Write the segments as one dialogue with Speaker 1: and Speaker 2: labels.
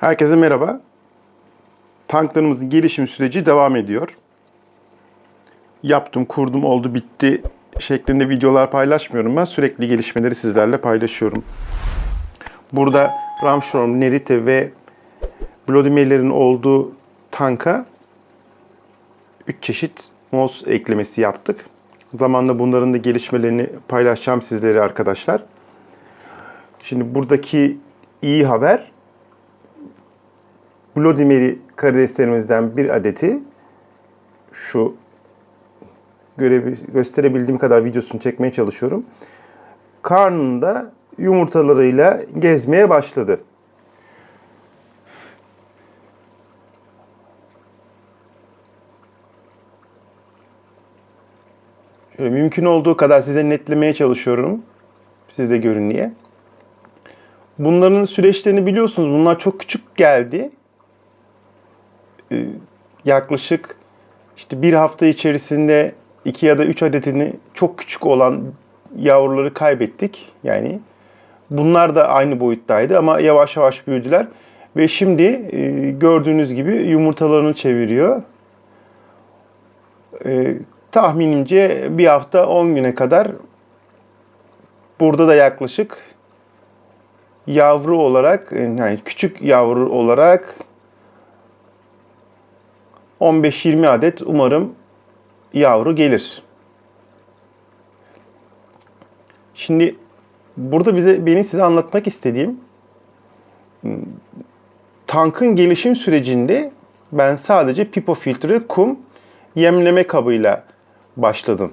Speaker 1: Herkese merhaba. Tanklarımızın gelişim süreci devam ediyor. Yaptım, kurdum, oldu, bitti şeklinde videolar paylaşmıyorum ben. Sürekli gelişmeleri sizlerle paylaşıyorum. Burada Ramstorm, Nerite ve Bloody olduğu tanka 3 çeşit MOS eklemesi yaptık. Zamanla bunların da gelişmelerini paylaşacağım sizlere arkadaşlar. Şimdi buradaki iyi haber Bloody Mary karideslerimizden bir adeti şu görebil, gösterebildiğim kadar videosunu çekmeye çalışıyorum. Karnında yumurtalarıyla gezmeye başladı. Şöyle mümkün olduğu kadar size netlemeye çalışıyorum. Siz de görün diye. Bunların süreçlerini biliyorsunuz. Bunlar çok küçük geldi. Ee, yaklaşık işte bir hafta içerisinde iki ya da üç adetini çok küçük olan yavruları kaybettik. Yani bunlar da aynı boyuttaydı ama yavaş yavaş büyüdüler. Ve şimdi e, gördüğünüz gibi yumurtalarını çeviriyor. E, tahminimce bir hafta 10 güne kadar burada da yaklaşık yavru olarak yani küçük yavru olarak 15-20 adet umarım yavru gelir. Şimdi burada bize benim size anlatmak istediğim tankın gelişim sürecinde ben sadece pipo filtre, kum, yemleme kabıyla başladım.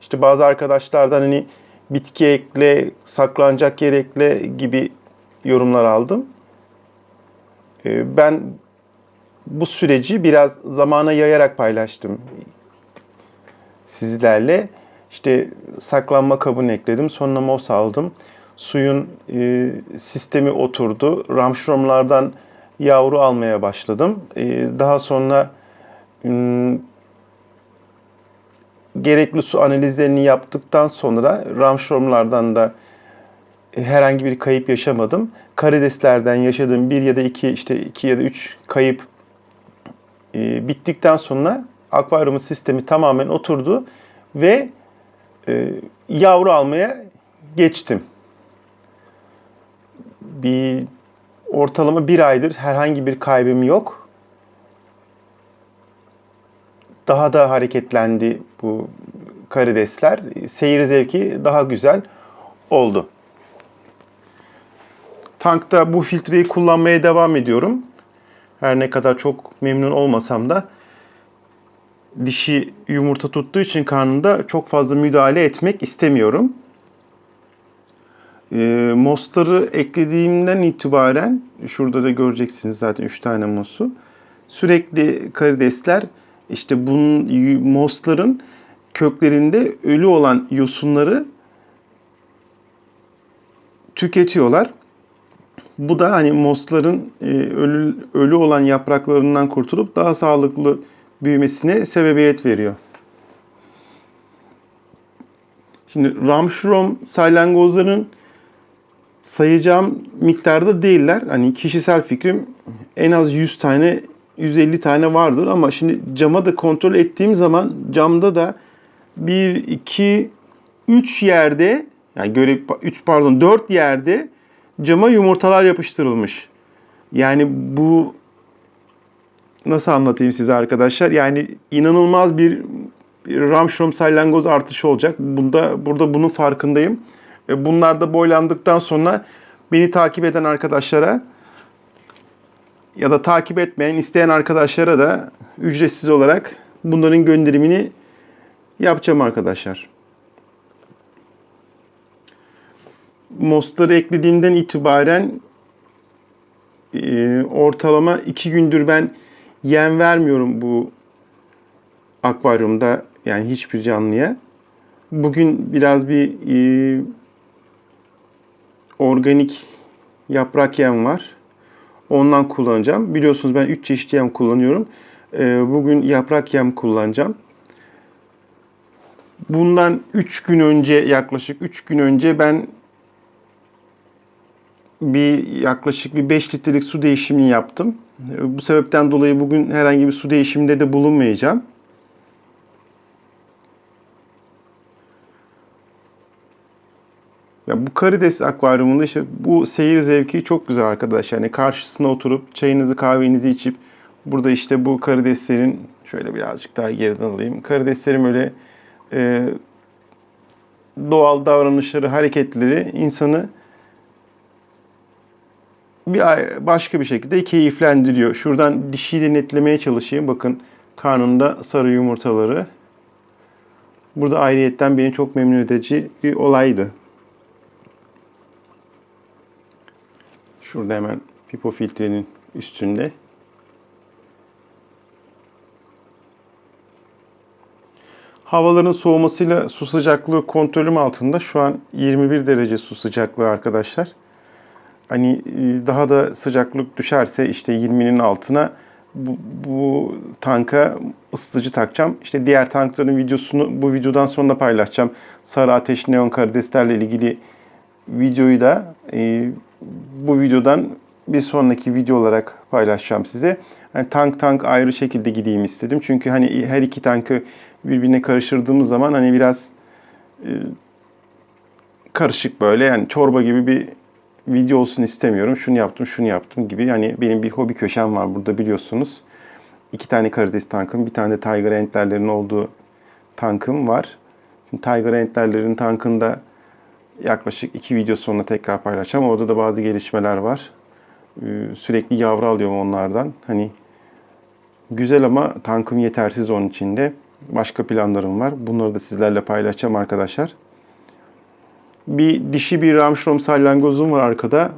Speaker 1: İşte bazı arkadaşlardan hani bitki ekle, saklanacak yer ekle gibi yorumlar aldım. Ee, Ben bu süreci biraz zamana yayarak paylaştım sizlerle. İşte saklanma kabını ekledim. Sonra mos aldım. Suyun e, sistemi oturdu. Ramşromlardan yavru almaya başladım. E, daha sonra m, gerekli su analizlerini yaptıktan sonra Ramşromlardan da herhangi bir kayıp yaşamadım. Karideslerden yaşadığım bir ya da iki işte iki ya da üç kayıp e, bittikten sonra akvaryumun sistemi tamamen oturdu ve e, yavru almaya geçtim. Bir ortalama bir aydır herhangi bir kaybım yok. Daha da hareketlendi bu karidesler. Seyir zevki daha güzel oldu. Tankta bu filtreyi kullanmaya devam ediyorum. Her ne kadar çok memnun olmasam da dişi yumurta tuttuğu için karnında çok fazla müdahale etmek istemiyorum. E, mosları eklediğimden itibaren şurada da göreceksiniz zaten 3 tane mosu. Sürekli karidesler işte bunun mosların köklerinde ölü olan yosunları tüketiyorlar. Bu da hani mosların e, ölü, ölü olan yapraklarından kurtulup daha sağlıklı büyümesine sebebiyet veriyor. Şimdi Ramşrom salyangozların sayacağım miktarda değiller. Hani kişisel fikrim en az 100 tane 150 tane vardır ama şimdi cama da kontrol ettiğim zaman camda da 1 2 3 yerde yani göre 3 pardon 4 yerde cama yumurtalar yapıştırılmış. Yani bu nasıl anlatayım size arkadaşlar? Yani inanılmaz bir Ramşrom salyangoz artışı olacak. Bunda burada bunun farkındayım. Bunlar da boylandıktan sonra beni takip eden arkadaşlara ya da takip etmeyen, isteyen arkadaşlara da ücretsiz olarak bunların gönderimini yapacağım arkadaşlar. Mosları eklediğimden itibaren e, ortalama 2 gündür ben yem vermiyorum bu akvaryumda yani hiçbir canlıya. Bugün biraz bir e, organik yaprak yem var. Ondan kullanacağım. Biliyorsunuz ben 3 çeşit yem kullanıyorum. E, bugün yaprak yem kullanacağım. Bundan 3 gün önce yaklaşık 3 gün önce ben bir yaklaşık bir 5 litrelik su değişimini yaptım. Bu sebepten dolayı bugün herhangi bir su değişiminde de bulunmayacağım. Ya bu karides akvaryumunda işte bu seyir zevki çok güzel arkadaş. Yani karşısına oturup çayınızı kahvenizi içip burada işte bu karideslerin şöyle birazcık daha geriden alayım. Karideslerin böyle e, doğal davranışları, hareketleri insanı bir başka bir şekilde keyiflendiriyor. Şuradan dişiyle netlemeye çalışayım. Bakın karnında sarı yumurtaları. Burada ayrıyetten beni çok memnun edici bir olaydı. Şurada hemen pipo filtrenin üstünde. Havaların soğumasıyla su sıcaklığı kontrolüm altında. Şu an 21 derece su sıcaklığı arkadaşlar. Hani e, daha da sıcaklık düşerse işte 20'nin altına bu, bu tanka ısıtıcı takacağım. İşte diğer tankların videosunu bu videodan sonra paylaşacağım. Sarı ateş neon karideslerle ilgili videoyu da e, bu videodan bir sonraki video olarak paylaşacağım size. Yani tank tank ayrı şekilde gideyim istedim. Çünkü hani her iki tankı birbirine karıştırdığımız zaman hani biraz e, karışık böyle yani çorba gibi bir video olsun istemiyorum. Şunu yaptım, şunu yaptım gibi. Yani benim bir hobi köşem var burada biliyorsunuz. İki tane karides tankım, bir tane de Tiger Entler'lerin olduğu tankım var. Şimdi Tiger Entler'lerin tankında yaklaşık iki video sonra tekrar paylaşacağım. Orada da bazı gelişmeler var. Ee, Sürekli yavru alıyorum onlardan. Hani güzel ama tankım yetersiz onun için de. Başka planlarım var. Bunları da sizlerle paylaşacağım arkadaşlar. Bir dişi bir Ramşrom salyangozum var arkada.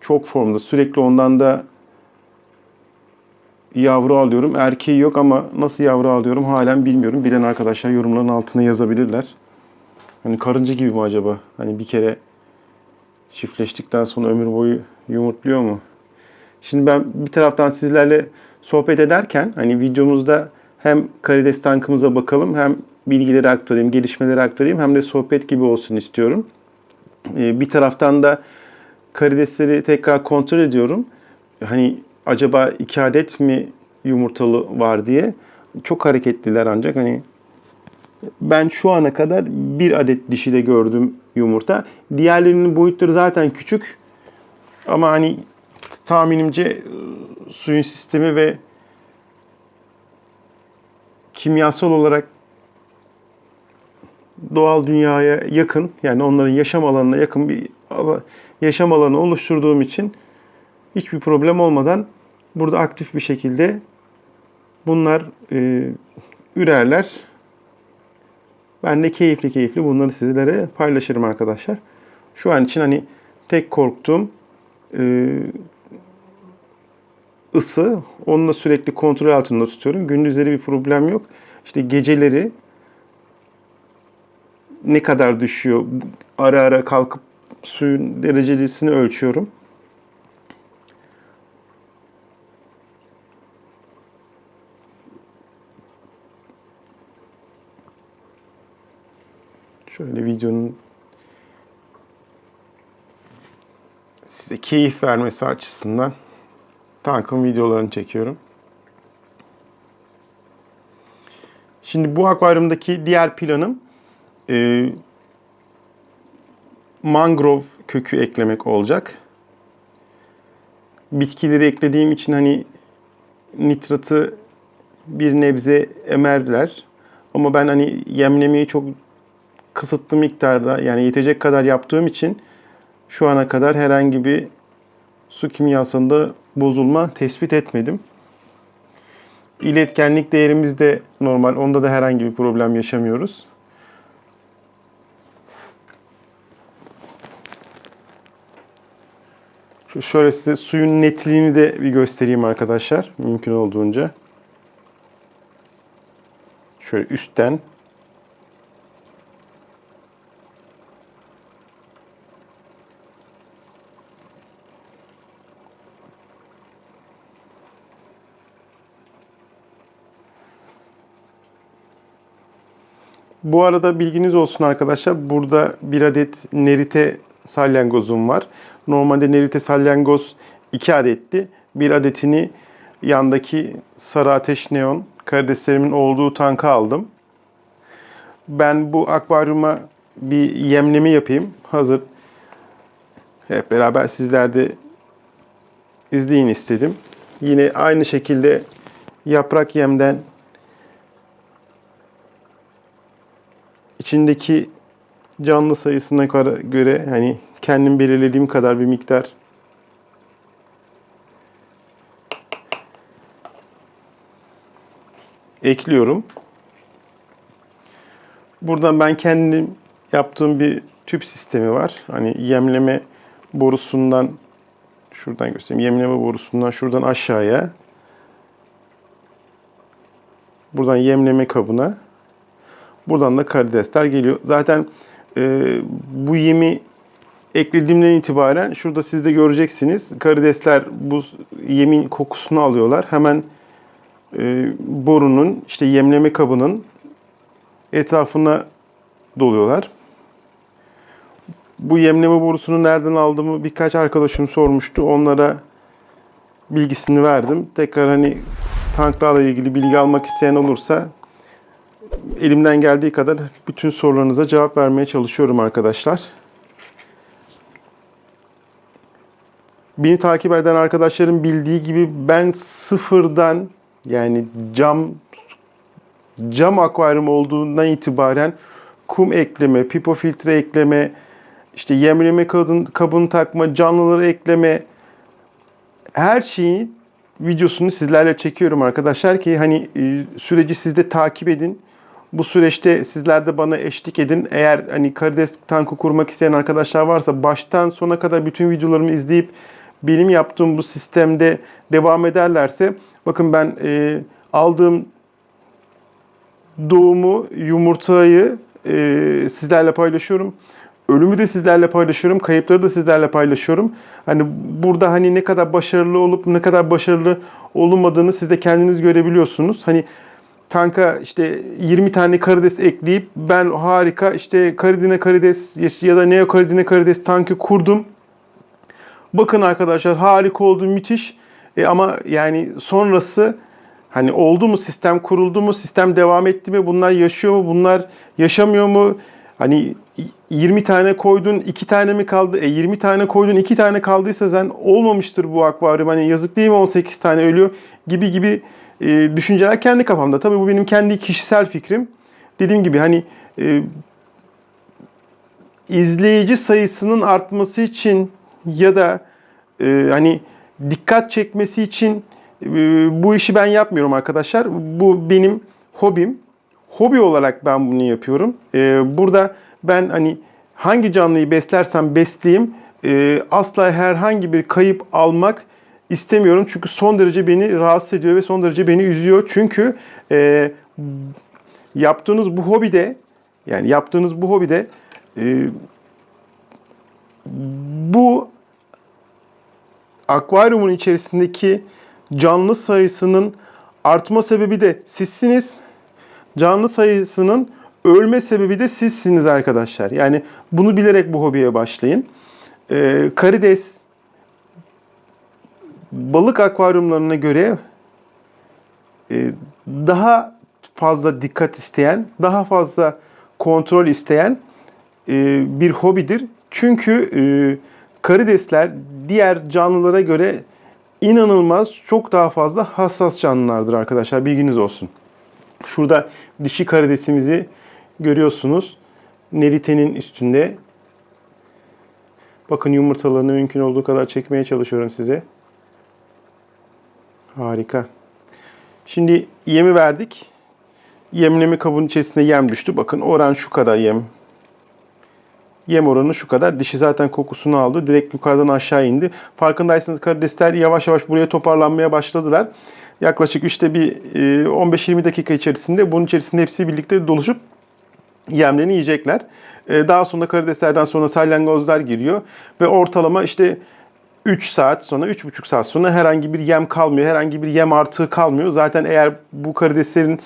Speaker 1: Çok formda. Sürekli ondan da yavru alıyorum. Erkeği yok ama nasıl yavru alıyorum halen bilmiyorum. Bilen arkadaşlar yorumların altına yazabilirler. Hani karınca gibi mi acaba? Hani bir kere çiftleştikten sonra ömür boyu yumurtluyor mu? Şimdi ben bir taraftan sizlerle sohbet ederken hani videomuzda hem karides tankımıza bakalım hem bilgileri aktarayım, gelişmeleri aktarayım hem de sohbet gibi olsun istiyorum. Ee, bir taraftan da karidesleri tekrar kontrol ediyorum. Hani acaba iki adet mi yumurtalı var diye. Çok hareketliler ancak hani ben şu ana kadar bir adet dişi de gördüm yumurta. Diğerlerinin boyutları zaten küçük. Ama hani tahminimce e, suyun sistemi ve kimyasal olarak doğal dünyaya yakın yani onların yaşam alanına yakın bir yaşam alanı oluşturduğum için hiçbir problem olmadan burada aktif bir şekilde bunlar e, ürerler. Ben de keyifli keyifli bunları sizlere paylaşırım arkadaşlar. Şu an için hani tek korktuğum e, ısı. Onu da sürekli kontrol altında tutuyorum. Gündüzleri bir problem yok. İşte geceleri ne kadar düşüyor? Ara ara kalkıp suyun derecesini ölçüyorum. Şöyle videonun size keyif vermesi açısından tankın videolarını çekiyorum. Şimdi bu akvaryumdaki diğer planım e, mangrove kökü eklemek olacak. Bitkileri eklediğim için hani nitratı bir nebze emerler. Ama ben hani yemlemeyi çok kısıtlı miktarda yani yetecek kadar yaptığım için şu ana kadar herhangi bir su kimyasında bozulma tespit etmedim. İletkenlik değerimiz de normal. Onda da herhangi bir problem yaşamıyoruz. Şöyle size suyun netliğini de bir göstereyim arkadaşlar. Mümkün olduğunca. Şöyle üstten Bu arada bilginiz olsun arkadaşlar. Burada bir adet nerite salyangozum var. Normalde nerite salyangoz 2 adetti. Bir adetini yandaki sarı ateş neon karideslerimin olduğu tanka aldım. Ben bu akvaryuma bir yemleme yapayım. Hazır. Hep beraber sizler de izleyin istedim. Yine aynı şekilde yaprak yemden içindeki canlı sayısına göre hani kendim belirlediğim kadar bir miktar ekliyorum. Buradan ben kendim yaptığım bir tüp sistemi var. Hani yemleme borusundan şuradan göstereyim. Yemleme borusundan şuradan aşağıya buradan yemleme kabına buradan da karidesler geliyor. Zaten e, bu yemi eklediğimden itibaren şurada siz de göreceksiniz. Karidesler bu yemin kokusunu alıyorlar. Hemen e, borunun işte yemleme kabının etrafına doluyorlar. Bu yemleme borusunu nereden aldığımı birkaç arkadaşım sormuştu. Onlara bilgisini verdim. Tekrar hani tanklarla ilgili bilgi almak isteyen olursa elimden geldiği kadar bütün sorularınıza cevap vermeye çalışıyorum arkadaşlar. Beni takip eden arkadaşların bildiği gibi ben sıfırdan yani cam cam akvaryum olduğundan itibaren kum ekleme, pipo filtre ekleme, işte yemleme kabın, kabını takma, canlıları ekleme her şeyin videosunu sizlerle çekiyorum arkadaşlar ki hani e, süreci siz de takip edin. Bu süreçte sizler de bana eşlik edin. Eğer hani karides tankı kurmak isteyen arkadaşlar varsa baştan sona kadar bütün videolarımı izleyip benim yaptığım bu sistemde devam ederlerse bakın ben e, aldığım doğumu, yumurtayı e, sizlerle paylaşıyorum. Ölümü de sizlerle paylaşıyorum. Kayıpları da sizlerle paylaşıyorum. Hani burada hani ne kadar başarılı olup ne kadar başarılı olunmadığını siz de kendiniz görebiliyorsunuz. Hani tanka işte 20 tane karides ekleyip ben harika işte karidine karides ya da neo karidine karides tankı kurdum. Bakın arkadaşlar harika oldu müthiş. E ama yani sonrası hani oldu mu sistem kuruldu mu sistem devam etti mi bunlar yaşıyor mu bunlar yaşamıyor mu? Hani 20 tane koydun 2 tane mi kaldı? E 20 tane koydun 2 tane kaldıysa sen olmamıştır bu akvaryum. Hani yazık değil mi 18 tane ölüyor gibi gibi e, düşünceler kendi kafamda. Tabii bu benim kendi kişisel fikrim. Dediğim gibi hani e, izleyici sayısının artması için ya da e, hani dikkat çekmesi için e, bu işi ben yapmıyorum arkadaşlar. Bu benim hobim. Hobi olarak ben bunu yapıyorum. E, burada ben hani hangi canlıyı beslersem besleyeyim e, asla herhangi bir kayıp almak istemiyorum. Çünkü son derece beni rahatsız ediyor ve son derece beni üzüyor. Çünkü e, yaptığınız bu hobide yani yaptığınız bu hobide e, bu akvaryumun içerisindeki canlı sayısının artma sebebi de sizsiniz. Canlı sayısının ölme sebebi de sizsiniz arkadaşlar. Yani bunu bilerek bu hobiye başlayın. Ee, karides balık akvaryumlarına göre e, daha fazla dikkat isteyen, daha fazla kontrol isteyen e, bir hobidir. Çünkü e, karidesler diğer canlılara göre inanılmaz çok daha fazla hassas canlılardır arkadaşlar. Bilginiz olsun. Şurada dişi karidesimizi görüyorsunuz. Neritenin üstünde. Bakın yumurtalarını mümkün olduğu kadar çekmeye çalışıyorum size. Harika. Şimdi yemi verdik. Yemleme kabının içerisinde yem düştü. Bakın oran şu kadar yem. Yem oranı şu kadar. Dişi zaten kokusunu aldı. Direkt yukarıdan aşağı indi. Farkındaysanız karidesler yavaş yavaş buraya toparlanmaya başladılar. Yaklaşık işte bir 15-20 dakika içerisinde bunun içerisinde hepsi birlikte doluşup yemlerini yiyecekler. Daha sonra karideslerden sonra salyangozlar giriyor ve ortalama işte 3 saat sonra, 3,5 saat sonra herhangi bir yem kalmıyor, herhangi bir yem artığı kalmıyor. Zaten eğer bu karideslerin e,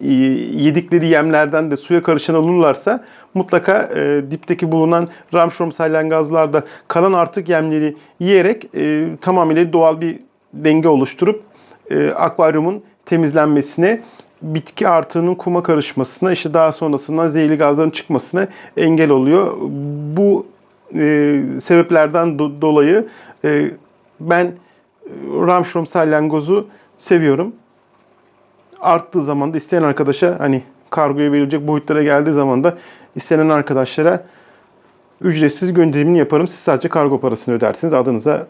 Speaker 1: yedikleri yemlerden de suya karışan olurlarsa mutlaka e, dipteki bulunan ramşrom salyangozlarda kalan artık yemleri yiyerek e, tamamıyla doğal bir denge oluşturup e, akvaryumun temizlenmesine, bitki artığının kuma karışmasına, işte daha sonrasında zehirli gazların çıkmasına engel oluyor. Bu e, sebeplerden do- dolayı e, ben e, Ramşrom salyangozu seviyorum. Arttığı zaman da isteyen arkadaşa hani kargoya verilecek boyutlara geldiği zaman da istenen arkadaşlara ücretsiz gönderimini yaparım. Siz sadece kargo parasını ödersiniz. Adınıza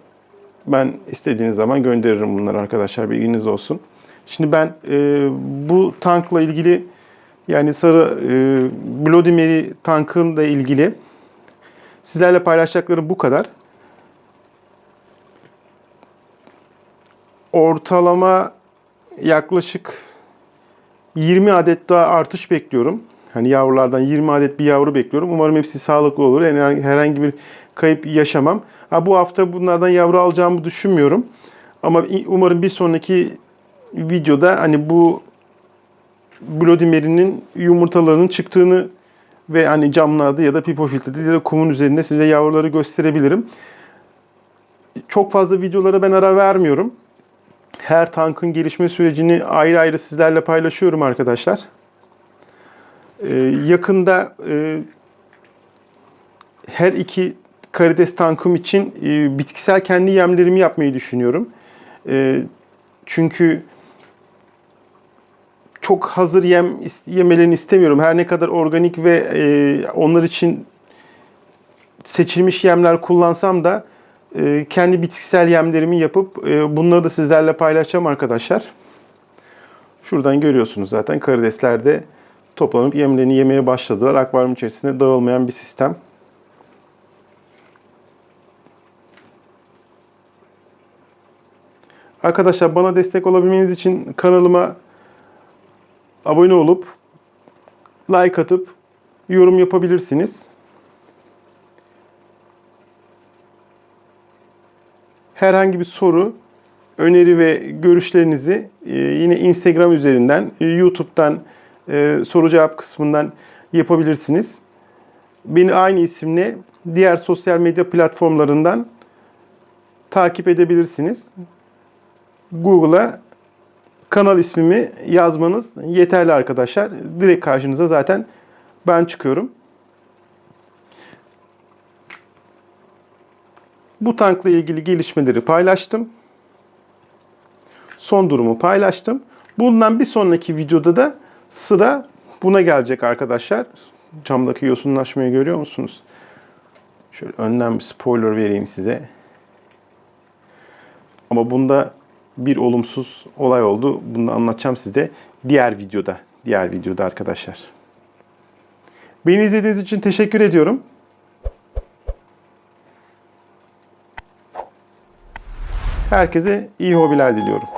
Speaker 1: ben istediğiniz zaman gönderirim bunları arkadaşlar. Bilginiz olsun. Şimdi ben e, bu tankla ilgili yani sarı e, Bloody Mary tankın da ilgili sizlerle paylaşacaklarım bu kadar. Ortalama yaklaşık 20 adet daha artış bekliyorum. Hani yavrulardan 20 adet bir yavru bekliyorum. Umarım hepsi sağlıklı olur. Yani herhangi bir kayıp yaşamam. Ha, bu hafta bunlardan yavru alacağımı düşünmüyorum. Ama umarım bir sonraki videoda hani bu Bloody yumurtalarının çıktığını ve hani camlarda ya da pipo filtrede ya da kumun üzerinde size yavruları gösterebilirim. Çok fazla videolara ben ara vermiyorum. Her tankın gelişme sürecini ayrı ayrı sizlerle paylaşıyorum arkadaşlar. Ee, yakında e, her iki karides tankım için e, bitkisel kendi yemlerimi yapmayı düşünüyorum. E, çünkü çok hazır yem yemelerini istemiyorum. Her ne kadar organik ve e, onlar için seçilmiş yemler kullansam da kendi bitkisel yemlerimi yapıp e, bunları da sizlerle paylaşacağım arkadaşlar. Şuradan görüyorsunuz zaten karidesler de toplanıp yemlerini yemeye başladılar. Akvaryum içerisinde dağılmayan bir sistem. Arkadaşlar bana destek olabilmeniz için kanalıma abone olup like atıp yorum yapabilirsiniz. Herhangi bir soru, öneri ve görüşlerinizi e, yine Instagram üzerinden, e, YouTube'dan e, soru cevap kısmından yapabilirsiniz. Beni aynı isimle diğer sosyal medya platformlarından takip edebilirsiniz. Google'a kanal ismimi yazmanız yeterli arkadaşlar. Direkt karşınıza zaten ben çıkıyorum. Bu tankla ilgili gelişmeleri paylaştım. Son durumu paylaştım. Bundan bir sonraki videoda da sıra buna gelecek arkadaşlar. Camdaki yosunlaşmayı görüyor musunuz? Şöyle önden bir spoiler vereyim size. Ama bunda bir olumsuz olay oldu. Bunu anlatacağım size diğer videoda. Diğer videoda arkadaşlar. Beni izlediğiniz için teşekkür ediyorum. Herkese iyi hobiler diliyorum.